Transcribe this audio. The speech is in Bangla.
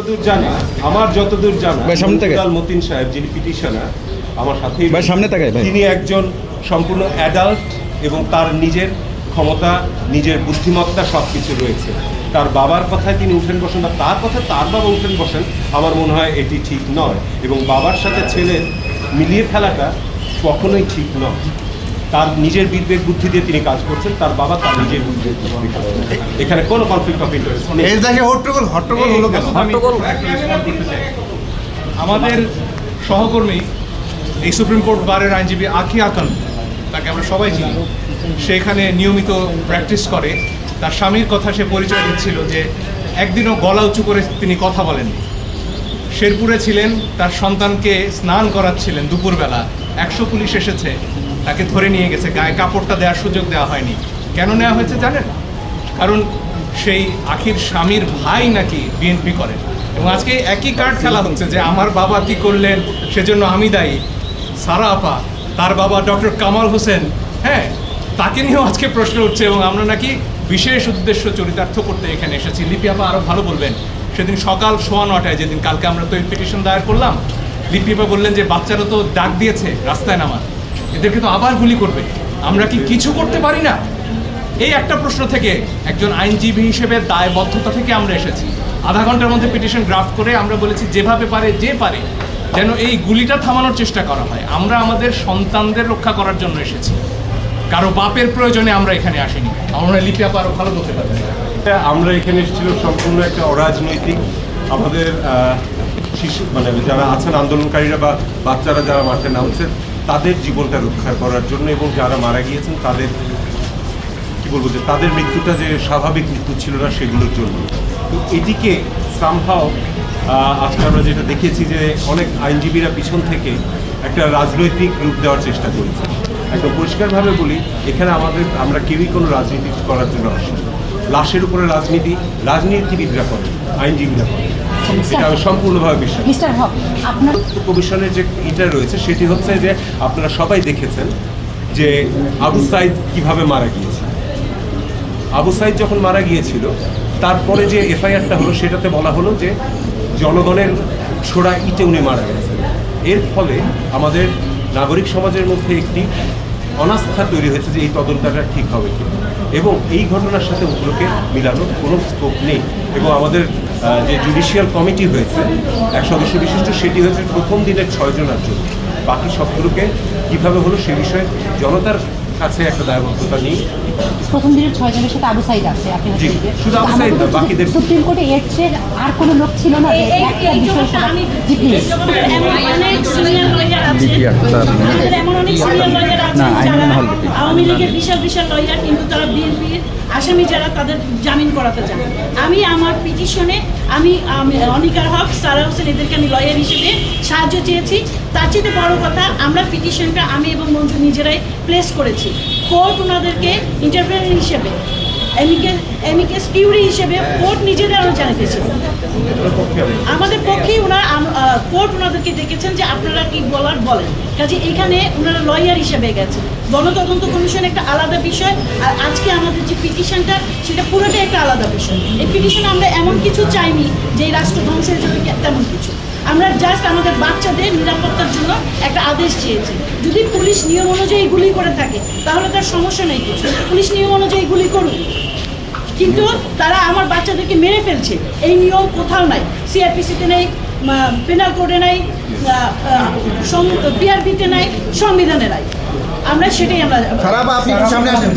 যতদূর জানি আমার যতদূর জানা ভাই, সামনে। মতিন সাহেব যিনি পিটিশনার আমার ভাই, সামনে তাকায়, ভাই। তিনি একজন সম্পূর্ণ অ্যাডাল্ট এবং তার নিজের ক্ষমতা নিজের বুদ্ধিমত্তা সব কিছু রয়েছে তার বাবার কথায় তিনি উঠেন বসেন বা তার কথায় তার বাবা উঠেন বসেন আমার মনে হয় এটি ঠিক নয় এবং বাবার সাথে ছেলের মিলিয়ে ফেলাটা কখনোই ঠিক নয় তার নিজের বিদ্বেগ বুদ্ধি দিয়ে তিনি কাজ করছেন তার বাবা তার নিজের বিদ্বেগ বুদ্ধি দিয়ে এখানে কোনো কনফ্লিক্ট অফ ইন্টারেস্ট এই দেখে হট্টগোল হট্টগোল হলো কেন? আমাদের সহকর্মী এই সুপ্রিম কোর্ট বারের আইনজীবী আখি আকান তাকে আমরা সবাই চিনি সে এখানে নিয়মিত প্র্যাকটিস করে। তার স্বামীর কথা সে পরিচয় দিচ্ছিল যে একদিনও গলা উঁচু করে তিনি কথা বলেননি শেরপুরে ছিলেন তার সন্তানকে স্নান করাচ্ছিলেন দুপুরবেলা। একশো পুলিশ এসেছে তাকে ধরে নিয়ে গেছে, গায়ে কাপড়টা দেওয়ার সুযোগ দেওয়া হয়নি। কেন নেওয়া হয়েছে জানেন? কারণ সেই আখির স্বামীর ভাই নাকি বিএনপি করেন এবং আজকে একই কার্ড খেলা হচ্ছে যে আমার বাবা কি করলেন, সেজন্য আমি দায়ী। সারা আপা, তার বাবা ডক্টর কামাল হোসেন হ্যাঁ তাকে নিয়েও আজকে প্রশ্ন উঠছে এবং আমরা নাকি বিশেষ উদ্দেশ্য চরিতার্থ করতে এখানে এসেছি। লিপি আপা আরও ভালো বলবেন। সেদিন সকাল সোয়া নটায় যেদিন কালকে আমরা তো পিটিশন দায়ের করলাম, লিপি আপা বললেন যে বাচ্চারা তো ডাক দিয়েছে রাস্তায় নামার। এদেরকে তো আবার গুলি করবে। আমরা কি কিছু করতে পারি না? এই একটা প্রশ্ন থেকে একজন আইনজীবী হিসেবে দায়বদ্ধতা থেকে আমরা এসেছি। আধা ঘণ্টার মধ্যে পিটিশন ড্রাফট করে আমরা বলেছি, যেভাবে পারে, যে পারে। যেন এই গুলিটা থামানোর চেষ্টা করা হয়। আমরা আমাদের সন্তানদের রক্ষা করার জন্য এসেছি। কারও বাপের প্রয়োজনে আমরা এখানে আসিনি। আমরা লিপি আপা আরও ভালো পারবেন। এটা আমরা এখানে এসেছিলাম সম্পূর্ণ একটা অরাজনৈতিক, আমাদের শিশু মানে যারা আছেন আন্দোলনকারীরা বা বাচ্চারা যারা মাঠে নামছে তাদের জীবনটা রক্ষা করার জন্য এবং যারা মারা গিয়েছেন, তাদের, কি বলব যে তাদের মৃত্যুটা যে স্বাভাবিক মৃত্যু ছিল না, সেগুলোর জন্য। তো এটিকে সামহাও আজকে আমরা যেটা দেখেছি যে অনেক আইনজীবীরা পিছন থেকে একটা রাজনৈতিক রূপ দেওয়ার চেষ্টা করেছে। একদম পরিষ্কারভাবে বলি, এখানে আমাদের, আমরা কেউই কোনো রাজনীতি করার জন্য আসি লাশের উপরে রাজনীতি, রাজনীতিবিদরা করে আইনজীবীরা করে এটা আমি সম্পূর্ণভাবে বিশ্বাস। মিস্টার হক আপনার কমিশনের যে এটা রয়েছে সেটি হচ্ছে যে আপনারা সবাই দেখেছেন যে আবু সাইদ কীভাবে মারা গিয়েছে আবু সাইদ যখন মারা গিয়েছিল তারপরে যে এফআইআরটা হলো সেটাতে বলা হলো যে জনগণের ছোড়া ইটে উনি মারা গেছেন। এর ফলে আমাদের নাগরিক সমাজের মধ্যে একটি অনাস্থা তৈরি হয়েছে যে এই তদন্তটা ঠিক হবে কি এবং এই ঘটনার সাথে ওগুলোকে মিলানোর কোনো স্কোপ নেই। এবং আমাদের যে জুডিশিয়াল কমিটি হয়েছে, এক সদস্য বিশিষ্ট, সেটি হয়েছে প্রথম দিনের ছয়জনের জন্য বাকি সবগুলোকে কীভাবে হলো সে বিষয়ে জনতার কাছে একটা দায়বদ্ধতা নেই। প্রথম দিনের ছয় জনের সাথে আবু সাইদ আছে আপনি শুধু আবু সাইদ না, বাকিদের- সুপ্রিম কোর্টে এর চেয়ে আর কোনো লোক ছিল না একটা বিষয় আওয়ামী লীগের বিশাল বিশাল লয়ার কিন্তু তারা বিএনপির আসামি যারা তাদের জামিন করাতে চান আমি আমার পিটিশনে আমি অনিকার হক, সারা হোসেন এদেরকে আমি লয়ার হিসেবে সাহায্য চেয়েছি। তার চেয়ে বড় কথা, আমরা পিটিশনটা আমি এবং মঞ্জু নিজেরাই প্লেস করেছি। কোর্ট ওনাদেরকে ইন্টারপ্রেনার হিসেবে এমিকে এমিকেস কিউরি হিসেবে কোর্ট নিজেদের আরও জানিয়েছিল আমাদের পক্ষেই ওনারা কোর্ট ওনাদেরকে ডেকেছেন যে আপনারা কি বলার বলেন। কাজে এখানে ওনারা লয়ার হিসেবে গেছেন। গণতদন্ত কমিশন একটা আলাদা বিষয়, আর আজকে আমাদের যে পিটিশনটা, সেটা পুরোটাই একটা আলাদা বিষয়। এই পিটিশনে আমরা এমন কিছু চাইনি যে রাষ্ট্র ধ্বংসের জন্য তেমন কিছু। আমরা জাস্ট আমাদের বাচ্চাদের নিরাপত্তার জন্য একটা আদেশ চেয়েছি। যদি পুলিশ নিয়ম অনুযায়ী গুলি করে থাকে, তাহলে তার সমস্যা নেই কিছু। পুলিশ নিয়ম অনুযায়ী গুলি করুক। কিন্তু তারা আমার বাচ্চাদেরকে মেরে ফেলছে। এই নিয়ম কোথাও নাই। সিআরপিসিতে নেই পেনাল কোডে নাই পিআরবিতে নাই, সংবিধানে নাই। আমরা সেটাই আমরা খারাপ আপনি সামনে আসেন।